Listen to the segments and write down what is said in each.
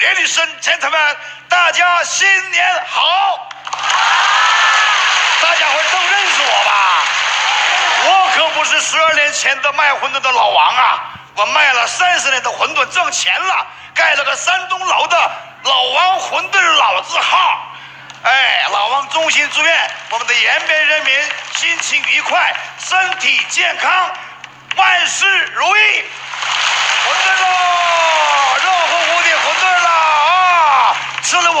Ladies and gentlemen，大家新年好！大家伙都认识我吧？我可不是十二年前的卖馄饨的老王啊！我卖了三十年的馄饨，挣钱了，盖了个山东楼的老王馄饨老字号。哎，老王衷心祝愿我们的延边人民心情愉快，身体健康，万事如意。馄饨喽，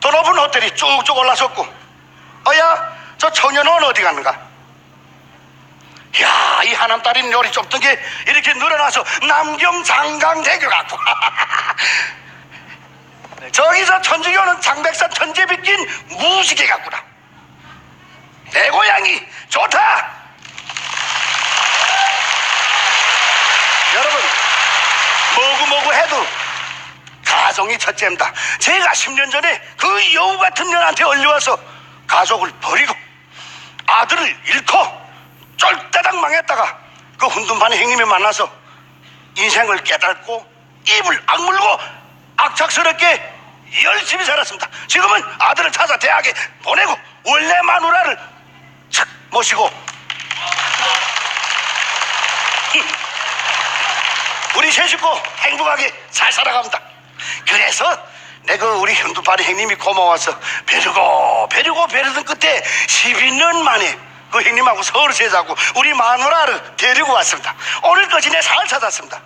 더 높은 호텔이 쭉쭉 올라섰고. 어야, 저 청년은 어디 갔는가? 야, 이 하남 딸인 요리 좁던 게 이렇게 늘어나서 남경 장강 대교 같고. 저기서 천주교는 장백산 천재 빗긴 무지개 같구나. 내 고향이 좋다. 여러분, 뭐고 뭐고 해도 가정이 첫째입니다. 제가 10년 전에 그 여우 같은 년한테 얼려와서 가족을 버리고 아들을 잃고 쫄대닥 망했다가 그 훈둔판의 형님을 만나서 인생을 깨닫고 입을 악물고 악착스럽게 열심히 살았습니다. 지금은 아들을 찾아 대학에 보내고 원래 마누라를 착 모시고 우리 세 식구 행복하게 잘 살아갑니다. 그래서 내가 우리 현두파리 형님이 고마워서 베르고 베르고 베르던 끝에 12년 만에 그 형님하고 서울 세자고 우리 마누라를 데리고 왔습니다. 오늘까지 내 잘 찾았습니다.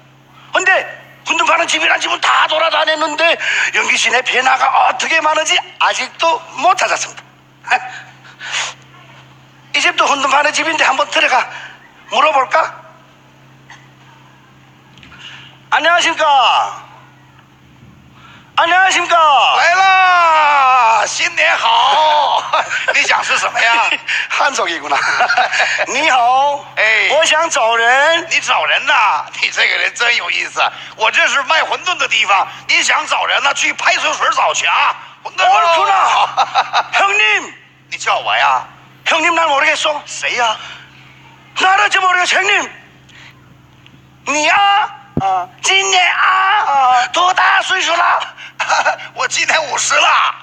근데 군둔파는 집이란 집은 다 돌아다녔는데 연기 씨네 변화가 어떻게 많은지 아직도 못 찾았습니다. 이 집도 훈둔파의 집인데 한번 들어가 물어볼까? 안녕하십니까? 안녕하십니까? 来啦，新年好！你想吃什么呀？ 한석이구나. 你好，哎我想找人。你找人呐？你这个人真有意思。我这是卖馄饨的地方，你想找人呢？去派出所找去啊！馄饨 옳구나. 형님, 你叫我呀？ 형님 날 모르겠어? 谁呀？ 나를지 모르겠어, 형님. 你啊，啊今年啊，多大岁数了？ 我今年五十了，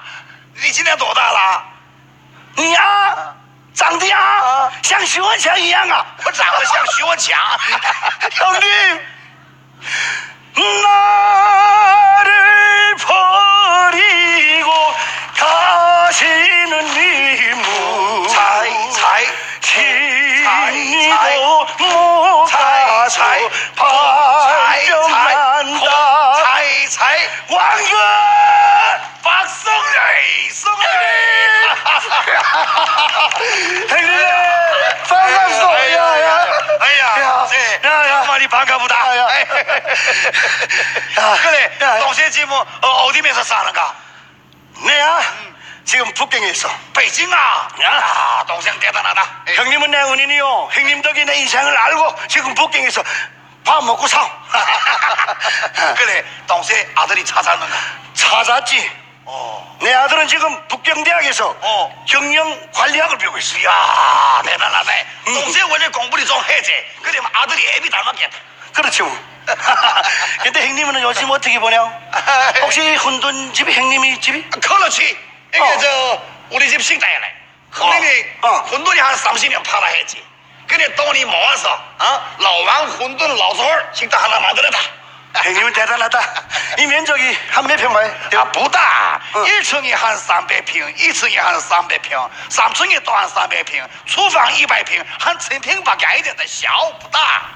你今年多大了？你呀、啊，长得啊，像徐文强一样啊！我长得像徐文强，兄弟。 왕건 박성래 성래 형님 반갑소 야야. 아야. 야야 많이 반가보다. 야, 야. 그래 동생지 뭐 어, 어디면서 사는가? 내야? 음. 지금 북경에 있어 베이징아. 야 동생 대단하다. 형님은 내 은인이요. 형님 덕에 내 인생을 알고 지금 북경에서 밥 먹고 사 그래, 동생 아들이 찾았는가? 찾았지. 어, 내 아들은 지금 북경대학에서 어. 경영 관리학을 배우고 있어. 이야, 대단하네. 동생 원래 공부를 좀 해지. 그래, 아들이 애비 닮았겠다. 그렇지 뭐. 근데 형님은 요즘 어떻게 보냐? 혹시 혼돈 집이 형님이 집이? 그렇지. 이게 어. 저 우리 집 식당이네. 형님이 어, 어. 혼돈이 한 30년 팔아 했지. 그래 돈이 모아서 어?老王 혼돈老头儿 식당 하나 만들었다. 형님은 대단하다. 이 면적이 한 몇 평만 해? 아, 부다. 어. 1층이 한 300평, 2층이 한 300평, 3층이 또 한 300평,厨房 200평, 한 1000평밖에 안 된다. 小不大.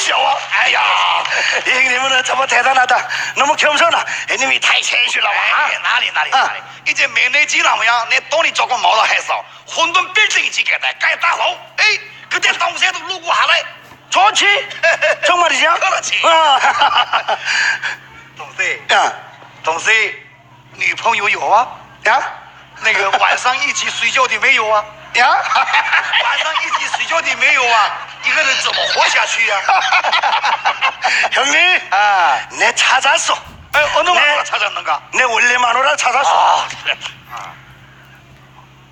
전 별명이 쇼아. 哎呀, 이 형님은 정말 대단하다. 너무 겸손하. 형님이 타이체이실라고. 에이, 나리, 나리, 어. 나리. 이제 매내 지나면 내 돈이 조금 모자 해서 혼돈 빌딩이 지겠다. 까이 따로. 에이, 그때 동생도 누구 하래? 좋지? 정말이냐? 그렇지. 어. 董事，呀董事，女朋友有啊？呀那个晚上一起睡觉的没有啊？ 呀！晚上一起睡觉的没有啊？一个人怎么活下去呀、 형님, 아, 내 찾았어. 에, 어느 네. 마누라 찾았는가? 내 원래 마누라 찾았어. 아, 그래.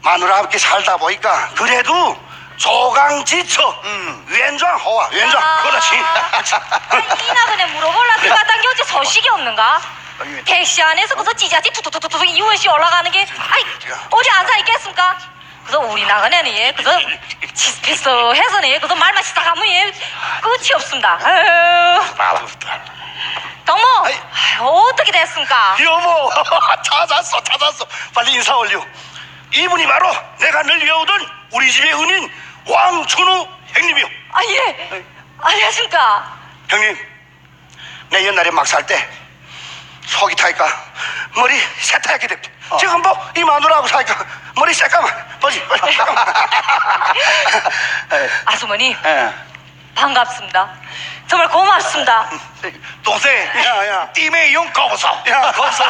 마누라 함께 살다 보니까 그래도 조강지처 음. 왼장 호와 왼장 아. 그렇지. 아니, 이나그네 물어볼라 그가 당게 어째 소식이 없는가? 아니, 택시 안에서 그저 찌자지 투투투투투 이원씨 올라가는 게 아이 어디 앉아 있겠습니까? 그저 우리 나그네는 예 그저 치스피스 해서는 예 그저 말만 시작하면 예 끝이 없습니다. 아유. 동무 아유, 어떻게 됐습니까? 여보 찾았어 찾았어 빨리 인사 올려. 이분이 바로 내가 늘 외우던 우리 집의 은인 왕춘우 형님이요. 아 예, 안녕하십니까? 형님, 내 옛날에 막 살 때 속이 타니까 머리 새하얗게 됐대. 어. 지금 뭐 이 마누라하고 살까 머리 새까만 뭐지 머리 새까만 예. 아주머니 예. 반갑습니다. 정말 고맙습니다. 동생, 야, 야. 띠메 용 거보소. 야, 거보소.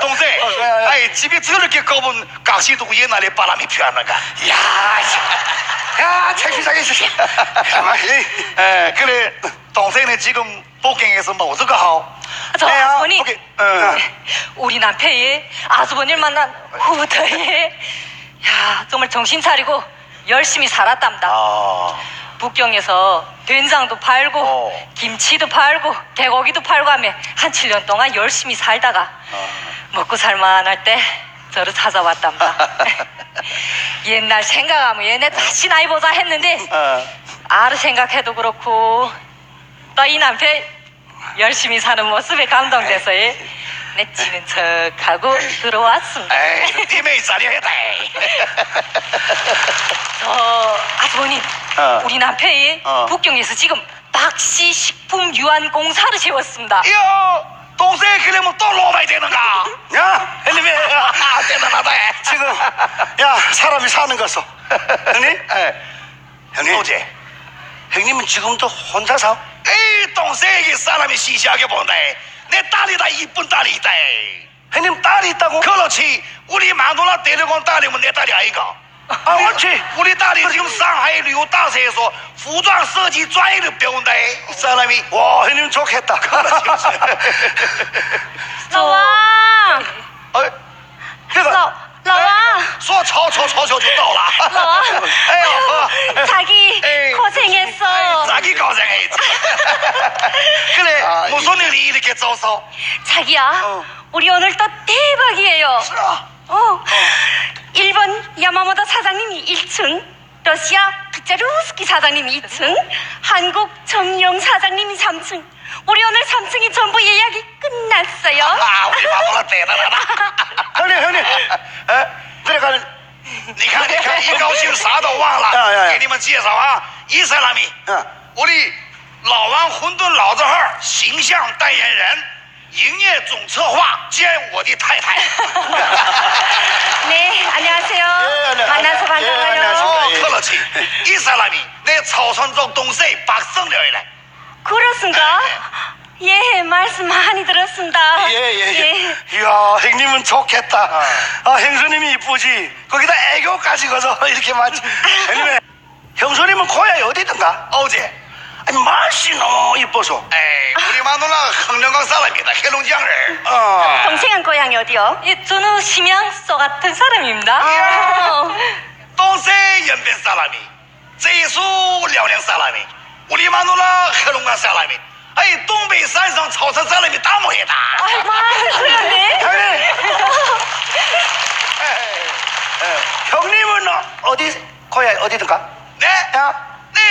동생, 어, 야, 야. 아이 집이 저렇게 좁은 각시도 옛날에 바람이 피하는가. 야, 씨. 야, 책임장이 주시. 에, 그래, 동생은 지금 복갱에서 뭐 어쩌고 하오? 저 네, 아, 아주머니 오케이. 어. 우리 남편이 아주버니를 만난 후부터 예. 야 정말 정신 차리고 열심히 살았답니다. 아, 북경에서 된장도 팔고 어. 김치도 팔고 개고기도 팔고 하며 한 7년 동안 열심히 살다가 먹고 살만할 때 저를 찾아왔답니다. 옛날 생각하면 얘네 다시 나이 보자 했는데 어. 아르 생각해도 그렇고 또 이 남편 열심히 사는 모습에 감동돼서 예. 내 지는 척하고 들어왔습니다. 에이,弟妹 자리해다. 저 아주머니 어. 우리 남편이 어. 북경에서 지금 박씨 식품 유한 공사를 세웠습니다. 이거 동생 그러면 또 로마이 되는가? 야, 형님이. 아, 대단하다. 지금, 야, 사람이 사는 거서. 형님? 에, 형님. 노제. 형님은 지금도 혼자 사? 东山的啥那么细小的房贷，你打理得一本打理贷，还能打理得我扣了钱，屋里满多了，带着光打理我，来打理一个。啊，我去，屋里打理是用上海旅游大赛，说服装设计专业的房带，啥那么？哇，还能错开打。어. 우리 오늘 또 대박이에요. 아, 어, 일본 야마모토 사장님이 1층, 러시아 피자루스키 사장님이 2층, 한국 정영 사장님이 3층. 우리 오늘 3층이 전부 예약이 끝났어요. 아, 우리 마누라 대단하다. 형님, 형님. 에? 그러니까 你看，你看，一高兴啥都忘了。呀呀呀给你们介绍啊，이 사람이 야, 우리老王馄饨老字号形象代言人、 营业总策划兼我的太太。 네, 안녕하세요. 예, 안녕- 만나서 예, 반가워요. 안녕하세요. 어, 예. 그렇지. 이 사람이 내草선족 동생 박성렬이래. 그렇습니까? 예, 말씀 많이 들었습니다. 예, 예, 예. 이야, 형님은 좋겠다. 아, 형수님이 이쁘지. 거기다 애교까지 거서 이렇게 많지. 형님, 형수님은 고향이 어디든가? 어제, 아니, 맛이 너무 이뻐서. 에이, 우리 마누라 흥령강 사람이다. 해롱장을. 어. 동생은 고향이 어디요? 예, 저는 심양서 같은 사람입니다. 어. 동생 연변 사람이, 제수辽宁 사람이, 우리 마누라 해롱강 사람이. 아이, 동백산성草산 사람이 다 모였다. 아이, 말그런데 형님! 형님은 어디, 고향이 어디든가? 네? 야?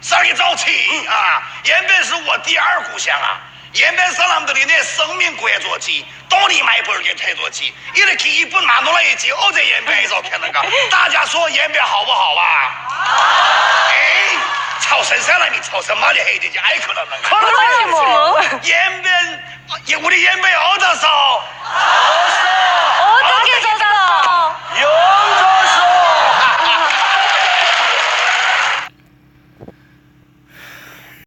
上一早起啊，延边是我第二故乡啊。延边是啷们的那生命工做机，到你买不给太多机，一个机一不拿过来一机，我在延边一早看那个，大家说延边好不好啊？好。哎，吵神么了？你吵什么？的黑的就爱可了那个。可了？延边，我的延边好多少？少。